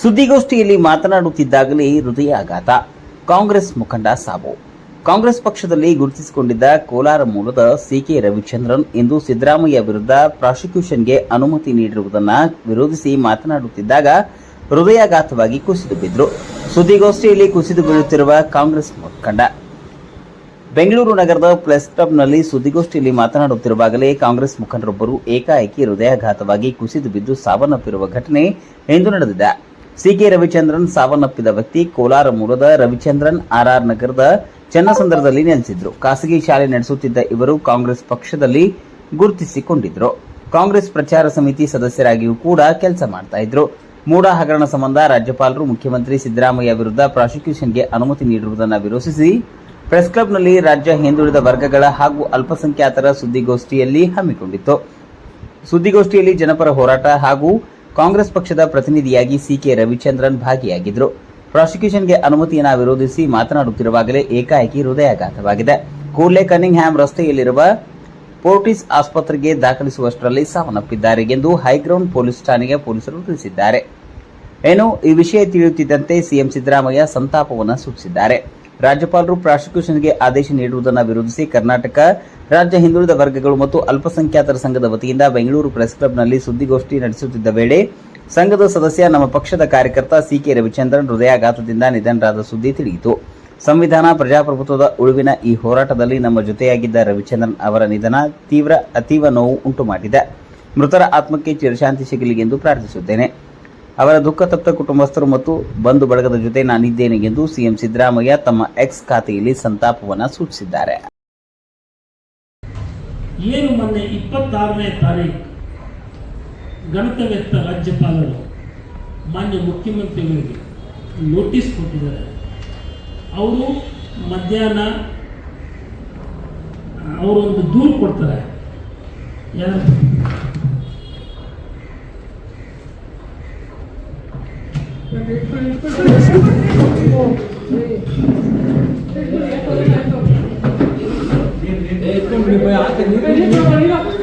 ಸುದ್ದಿಗೋಷ್ಠಿಯಲ್ಲಿ ಮಾತನಾಡುತ್ತಿದ್ದಾಗಲೇ ಹೃದಯಾಘಾತ ಕಾಂಗ್ರೆಸ್ ಮುಖಂಡ ಸಾವು ಕಾಂಗ್ರೆಸ್ ಪಕ್ಷದಲ್ಲಿ ಗುರುತಿಸಿಕೊಂಡಿದ್ದ ಕೋಲಾರ ಮೂಲದ ಸಿಕೆ ರವಿಚಂದ್ರನ್ ಇಂದು ಸಿದ್ದರಾಮಯ್ಯ ವಿರುದ್ಧ ಪ್ರಾಸಿಕ್ಯೂಷನ್ಗೆ ಅನುಮತಿ ನೀಡಿರುವುದನ್ನು ವಿರೋಧಿಸಿ ಮಾತನಾಡುತ್ತಿದ್ದಾಗ ಹೃದಯಾಘಾತವಾಗಿ ಕುಸಿದು ಬಿದ್ದರು ಸುದ್ದಿಗೋಷ್ಠಿಯಲ್ಲಿ ಕುಸಿದು ಬೀಳುತ್ತಿರುವ ಕಾಂಗ್ರೆಸ್ ಮುಖಂಡ. ಬೆಂಗಳೂರು ನಗರದ ಪ್ರೆಸ್ ಕ್ಲಬ್ನಲ್ಲಿ ಸುದ್ದಿಗೋಷ್ಠಿಯಲ್ಲಿ ಮಾತನಾಡುತ್ತಿರುವಾಗಲೇ ಕಾಂಗ್ರೆಸ್ ಮುಖಂಡರೊಬ್ಬರು ಏಕಾಏಕಿ ಹೃದಯಾಘಾತವಾಗಿ ಕುಸಿದು ಬಿದ್ದು ಸಾವನ್ನಪ್ಪಿರುವ ಘಟನೆ ಇಂದು ನಡೆದಿದೆ. ಸಿಕೆ ರವಿಚಂದ್ರನ್ ಸಾವನ್ನಪ್ಪಿದ ವ್ಯಕ್ತಿ ಕೋಲಾರ ಮೂಲದ ರವಿಚಂದ್ರನ್ ಆರ್ಆರ್ ನಗರದ ಚನ್ನಸಂದ್ರದಲ್ಲಿ ನೆಲೆಸಿದ್ರು. ಖಾಸಗಿ ಶಾಲೆ ನಡೆಸುತ್ತಿದ್ದ ಇವರು ಕಾಂಗ್ರೆಸ್ ಪಕ್ಷದಲ್ಲಿ ಗುರುತಿಸಿಕೊಂಡಿದ್ರು. ಕಾಂಗ್ರೆಸ್ ಪ್ರಚಾರ ಸಮಿತಿ ಸದಸ್ಯರಾಗಿಯೂ ಕೂಡ ಕೆಲಸ ಮಾಡ್ತಾ ಇದ್ರು. ಮೂಡ ಹಗರಣ ಸಂಬಂಧ ರಾಜ್ಯಪಾಲರು, ಮುಖ್ಯಮಂತ್ರಿ ಸಿದ್ದರಾಮಯ್ಯ ವಿರುದ್ಧ ಪ್ರಾಸಿಕ್ಯೂಷನ್ಗೆ ಅನುಮತಿ ನೀಡಿರುವುದನ್ನು ವಿರೋಧಿಸಿ ಪ್ರೆಸ್ ಕ್ಲಬ್ನಲ್ಲಿ ರಾಜ್ಯ ಹಿಂದುಳಿದ ವರ್ಗಗಳ ಹಾಗೂ ಅಲ್ಪಸಂಖ್ಯಾತರ ಸುದ್ದಿಗೋಷ್ಠಿಯಲ್ಲಿ ಹಮ್ಮಿಕೊಂಡಿತ್ತು. ಸುದ್ದಿಗೋಷ್ಠಿಯಲ್ಲಿ ಜನಪರ ಹೋರಾಟ ಹಾಗೂ ಕಾಂಗ್ರೆಸ್ ಪಕ್ಷದ ಪ್ರತಿನಿಧಿಯಾಗಿ ಸಿಕೆ ರವಿಚಂದ್ರನ್ ಭಾಗಿಯಾಗಿದ್ದರು. ಪ್ರಾಸಿಕ್ಯೂಷನ್ಗೆ ಅನುಮತಿಯನ್ನು ವಿರೋಧಿಸಿ ಮಾತನಾಡುತ್ತಿರುವಾಗಲೇ ಏಕಾಏಕಿ ಹೃದಯಾಘಾತವಾಗಿದೆ. ಕೂಡ್ಲೆ ಕನ್ನಿಂಗ್ ಹ್ಯಾಮ್ ರಸ್ತೆಯಲ್ಲಿರುವ ಪೋರ್ಟಿಸ್ ಆಸ್ಪತ್ರೆಗೆ ದಾಖಲಿಸುವಷ್ಟರಲ್ಲಿ ಸಾವನ್ನಪ್ಪಿದ್ದಾರೆ ಎಂದು ಹೈಗ್ರೌಂಡ್ ಪೊಲೀಸ್ ಠಾಣೆಗೆ ಪೊಲೀಸರು ತಿಳಿಸಿದ್ದಾರೆ. ಏನು, ಈ ವಿಷಯ ತಿಳಿಯುತ್ತಿದ್ದಂತೆ ಸಿಎಂ ಸಿದ್ದರಾಮಯ್ಯ ಸಂತಾಪವನ್ನು ಸೂಚಿಸಿದ್ದಾರೆ. ರಾಜ್ಯಪಾಲರು ಪ್ರಾಸಿಕ್ಯೂಷನ್ಗೆ ಆದೇಶ ನೀಡುವುದನ್ನು ವಿರೋಧಿಸಿ ಕರ್ನಾಟಕ ರಾಜ್ಯ ಹಿಂದುಳಿದ ವರ್ಗಗಳು ಮತ್ತು ಅಲ್ಪಸಂಖ್ಯಾತರ ಸಂಘದ ವತಿಯಿಂದ ಬೆಂಗಳೂರು ಪ್ರೆಸ್ ಕ್ಲಬ್ನಲ್ಲಿ ಸುದ್ದಿಗೋಷ್ಠಿ ನಡೆಸುತ್ತಿದ್ದ ವೇಳೆ ಸಂಘದ ಸದಸ್ಯ ನಮ್ಮ ಪಕ್ಷದ ಕಾರ್ಯಕರ್ತ ಸಿಕೆ ರವಿಚಂದ್ರನ್ ಹೃದಯಾಘಾತದಿಂದ ನಿಧನರಾದ ಸುದ್ದಿ ತಿಳಿಯಿತು. ಸಂವಿಧಾನ, ಪ್ರಜಾಪ್ರಭುತ್ವದ ಉಳುವಿನ ಈ ಹೋರಾಟದಲ್ಲಿ ನಮ್ಮ ಜೊತೆಯಾಗಿದ್ದ ರವಿಚಂದ್ರನ್ ಅವರ ನಿಧನ ತೀವ್ರ ಅತೀವ ನೋವು ಉಂಟು ಮಾಡಿದೆ ಮೃತರ ಆತ್ಮಕ್ಕೆ ಚಿರಶಾಂತಿ ಸಿಗಲಿ ಎಂದು ಪ್ರಾರ್ಥಿಸುತ್ತೇನೆ. ಅವರ ದುಃಖ ತಪ್ತ ಕುಟುಂಬಸ್ಥರು ಮತ್ತು ಬಂಧು ಬಳಗದ ಜೊತೆ ನಾನಿದ್ದೇನೆ ಎಂದು ಸಿಎಂ ಸಿದ್ದರಾಮಯ್ಯ ತಮ್ಮ ಎಕ್ಸ್ ಖಾತೆಯಲ್ಲಿ ಸಂತಾಪವನ್ನು ಸೂಚಿಸಿದ್ದಾರೆ. ಏನು ಮೊನ್ನೆ ಇಪ್ಪತ್ತಾರನೇ ತಾರೀಕು ಗಣತವ್ಯತ್ತ ರಾಜ್ಯಪಾಲರು ಮಾನ್ಯ ಮುಖ್ಯಮಂತ್ರಿಗಳಿಗೆ ನೋಟಿಸ್ ಕೊಟ್ಟಿದ್ದಾರೆ. ಅವರು ಮಧ್ಯಾಹ್ನ ಅವರೊಂದು ದೂರು ಕೊಡ್ತಾರೆ. 네, 그럼 우리 뭐야? 아까 니가